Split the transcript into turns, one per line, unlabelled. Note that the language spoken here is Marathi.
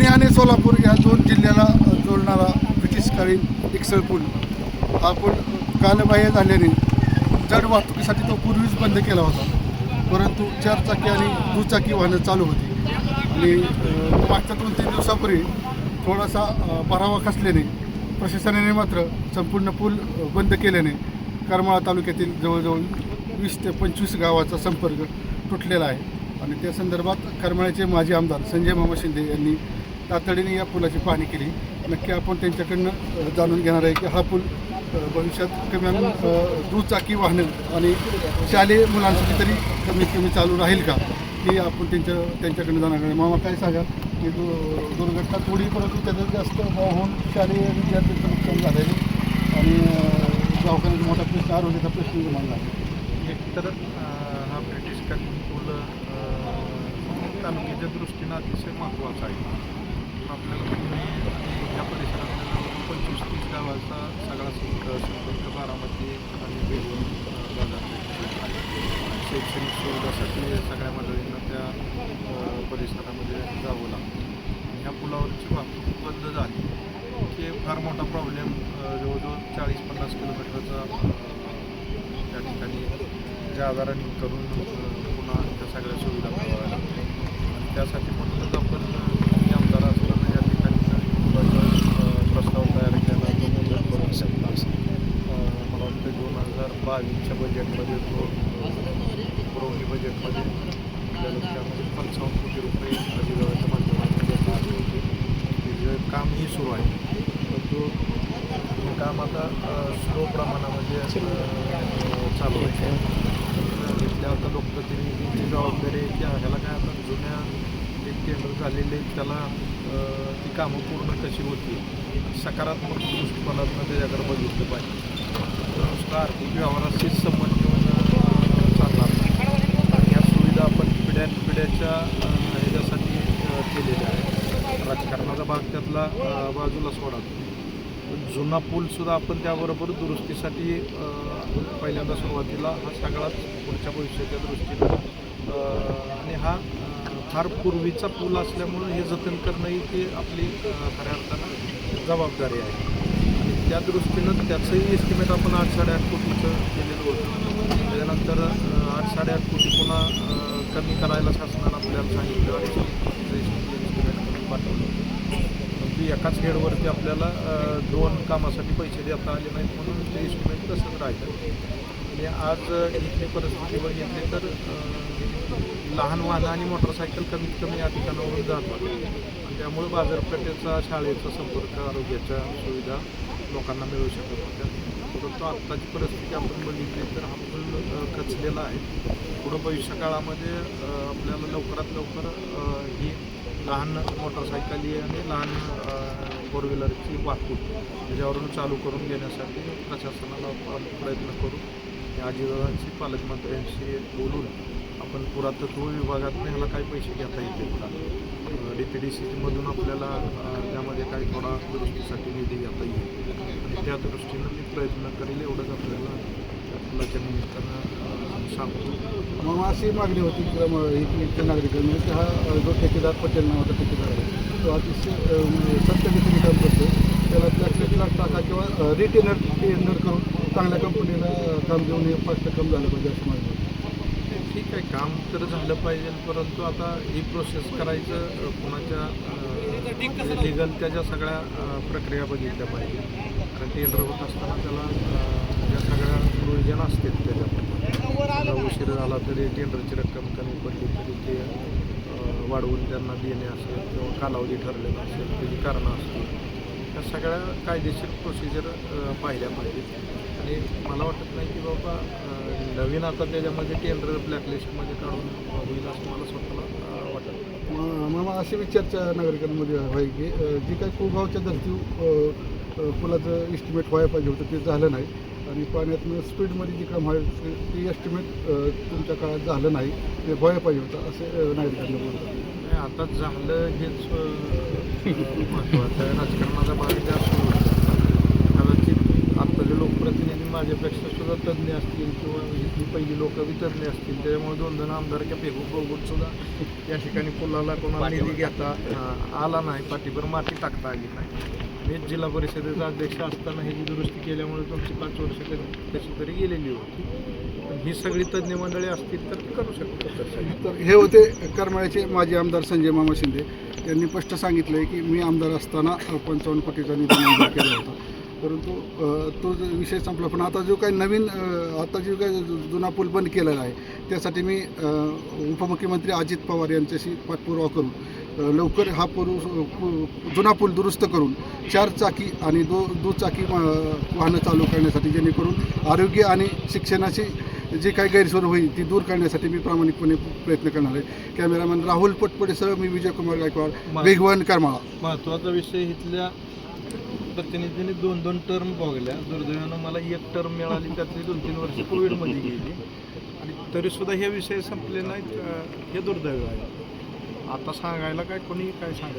पुणे आणि सोलापूर या दोन जिल्ह्याला जोडणारा ब्रिटिशकालीन एक्सल पूल. हा पूल कालबाह्य झाल्याने जड वाहतुकीसाठी तो पूर्वीच बंद केला होता. परंतु चारचाकी आणि दुचाकी वाहनं चालू होती. आणि मागच्या दोन तीन दिवसापूर्वी थोडासा अ, भरावा खसल्याने प्रशासनाने मात्र संपूर्ण पूल बंद केल्याने करमाळा तालुक्यातील जवळजवळ वीस ते पंचवीस गावाचा संपर्क तुटलेला आहे. आणि त्या संदर्भात करमाळ्याचे माजी आमदार संजय मामा शिंदे यांनी तातडीने या पुलाची पाहणी केली. नक्की आपण त्यांच्याकडनं जाणून घेणार आहे की हा पूल भविष्यात कमी दुचाकी वाहनं आणि शालेय मुलांसाठी तरी कमीत कमी चालू राहील का? हे आपण त्यांच्या त्यांच्याकडनं जाणार आहे. मामा काय सांगा की दु- दुर्घटना थोडी परंतु त्याच्यात जास्त होऊन शालेय विद्यार्थ्यांचं नुकसान झालेलं आणि दवाखान्याचा मोठा प्रश्न आरोग्याचा प्रश्न निर्माण झाला.
एकतर अं, हा ब्रिटिशकालीन पूल तालुक्याच्या दृष्टीनं अतिशय महत्त्वाचा आहे. आपल्याला पुणे आणि या परिसरातल्या पंचवीस तीस गावाचा सगळा संपर्क संपर्क बारामती आणि बेलूर बाजार. बाजारपेठ शैक्षणिक सुविधासाठी सगळ्या मंडळींना त्या परिसरामध्ये जावं लागतं. आणि ह्या पुलावरची वाहतूक बंद झाली की फार मोठा प्रॉब्लेम जवळजवळ चाळीस पन्नास किलोमीटरचा अं, त्या ठिकाणी जागरण करून पुन्हा त्या सगळ्या सुविधा मिळवाव्या लागतात आणि त्यासाठी म्हणूनच आपण अं, मी आमदार असताना या ठिकाणी अं, प्रस्ताव तयार केला तो मंजूर करून घेतला अं, मला वाटतं दोन हजार बावीसच्या बजेटमध्ये तो पुरवणी बजेटमध्ये आपल्याला त्यामध्ये पंचावन्न कोटी रुपये अधिगावाच्या माध्यमातून देण्यात आले होते कामही सुरू आहे. परंतु हे काम आता स्लो प्रमाणामध्ये चालू आहे. तर इथल्या आता लोकप्रतिनिधींची जबाबदारी आहे की ह्याला काय आता जुन्या जे टेंडर झालेले त्याला ती कामं पूर्ण कशी होती सकारात्मक दृष्टिकोनातून त्याच्याकडे बघितलं पाहिजे. नुसतं आर्थिक व्यवहाराशीच संबंध घेऊन चालणार ह्या सुविधा आपण पिढ्यानपिढ्याच्या राजकारणाचा बाजूला सोडा जुना पूलसुद्धा आपण त्याबरोबर दुरुस्तीसाठी पहिल्यांदा सुरुवातीला हा सगळाच पुढच्या भविष्याच्या दृष्टीनं आणि हा फार पूर्वीचा पूल असल्यामुळं हे जतन करणंही ती आपली खऱ्या अर्थानं जबाबदारी आहे. आणि त्या दृष्टीनं त्याचंही एस्टिमेट आपण आठ साडेआठ कोटीचं केलेलं होतं. त्याच्यानंतर आठ साडेआठ कोटी पुन्हा कमी करायला शासनानं आपल्याला सांगितलं आणि एस्टिमेट करून पाठवलं होतं शेडवरती आपल्याला दोन कामासाठी पैसे देता आले नाहीत म्हणून ते इन्स्ट्रुमेंट तसंच राहिलं. आणि आज इथली परिस्थिती बघितली तर लहान वाहनं आणि मोटरसायकल कमीत कमी या ठिकाणावरून जातात. आणि त्यामुळे बाजारपेठेचा शाळेचा संपर्क आरोग्याच्या सुविधा लोकांना मिळू शकत होत्या. परंतु आत्ताची परिस्थिती आपण बघितली तर हा पूल खचलेला आहे. पुढं भविष्य काळामध्ये आपल्याला लवकरात लवकर ही लहान मोटरसायकली आणि लहान फोर व्हीलरची वाहतूक. त्याच्यावरून चालू करून घेण्यासाठी प्रशासनाला प्रयत्न करू. आणि आजीदादांशी पालकमंत्र्यांशी बोलून आपण पुरातत्व विभागातून ह्याला काही पैसे घेता येतील का? डी पी डी सीमधून आपल्याला त्यामध्ये काही थोडा दुरुस्तीसाठी निधी घेता येईल. आणि त्या दृष्टीनं मी प्रयत्न करेल एवढंच आपल्याला सांगतो.
मग अशी मागणी होती क्रम इथल्या नागरिकांनी की म्हणजे हा जो ठेकेदार पटेल नावाचा ठेकेदार आहे तो अतिशय म्हणजे सत्य म्हणजे सत्यगतीने काम करतो. त्याला ब्लॅकलिस्टला टाका किंवा रिटेनर टेंडर करून चांगल्या कंपनीला काम देऊन हे फास्ट काम झालं पाहिजे असं मागणी होती
ठीक आहे काम तर झालं पाहिजे परंतु आता ही प्रोसेस करायचं कोणाच्या लिगल त्याच्या सगळ्या प्रक्रिया बघितल्या पाहिजे. कारण टेंडर होत असताना त्याला ज्या सगळ्या प्रोविजन असतात त्याच्यात. उशीर झाला तरी टेंडरची रक्कम कमी पडली तरी ते वाढवून त्यांना देणे असेल किंवा कालावधी ठरलेला असेल त्याची कारणं असतील. त्या सगळ्या कायदेशीर प्रोसिजर पाहिल्या पाहिजेत. आणि मला वाटत नाही की बाबा नवीन आता त्याच्यामध्ये टेंडर ब्लॅकलिस्टमध्ये काढून होईल असं मला स्वतःला वाटत नाही.
म- मामा अशी बी चर्चा नागरिकांमध्ये आहे की जी काही कुगावच्या धर्ती पुलाचं इस्टिमेट व्हायला पाहिजे होतं ते झालं नाही. आणि पाण्यातनं स्पीडमध्ये जी काम व्हायचं ते एस्टिमेट तुमच्या काळात झालं नाही. ते व्हायला पाहिजे होतं असं अ, नागरिकांना बोलतात
आता झालं हेच महत्त्वाचं राजकारणाचा भाग जास्त होता. कदाचित आत्ताचे लोकप्रतिनिधी प्रतिनिधी माझ्यापेक्षा सुद्धा तज्ज्ञ असतील किंवा इथली पहिली लोक तज्ज्ञ असतील त्याच्यामुळे दोन दोन आमदारच्या बेगू बघून सुद्धा या ठिकाणी पुलाला कोणाला निधी घेता आला नाही पाठीभर माती टाकता आली नाही. मीच जिल्हा परिषदेचा अध्यक्ष असताना ह्याची दुरुस्ती केल्यामुळे तुमची पाच वर्ष कशी तरी गेलेली होती. पण ही सगळी तज्ज्ञ मंडळी असतील तर ती करू शकतात.
तर हे होते करमाळ्याचे माजी आमदार संजय मामा शिंदे. यांनी स्पष्ट सांगितलं आहे की मी आमदार असताना पंचावन्न कोटीचा निधी मंजूर केला होता. परंतु तो विषय संपला. पण आता जो काही नवीन आता जो काही जुना पूल बंद केलेला आहे त्यासाठी मी उपमुख्यमंत्री अजित पवार यांच्याशी पाठपुरावा करून लवकर हा पूल जुना पूल दुरुस्त करून चार चाकी आणि दो दुचाकी वाहनं चालू करण्यासाठी जेणेकरून आरोग्य आणि शिक्षणाची जी काही गैरसोय होईल ती दूर करण्यासाठी मी प्रामाणिकपणे प्रयत्न करणार आहे. कॅमेरामॅन राहुल पटपडेसह मी विजयकुमार गायकवाड वेगवान करमाळा.
महत्त्वाचा विषय इथल्या प्रतिनिधींनी दोन दोन टर्म बघल्या. दुर्दैवानं मला एक टर्म मिळाली त्यातली दोन तीन वर्ष कोविडमध्ये गेली. आणि तरीसुद्धा हे विषय संपले नाहीत. हे दुर्दैव आहे. आता सांगायला काय कोणी काय सांगत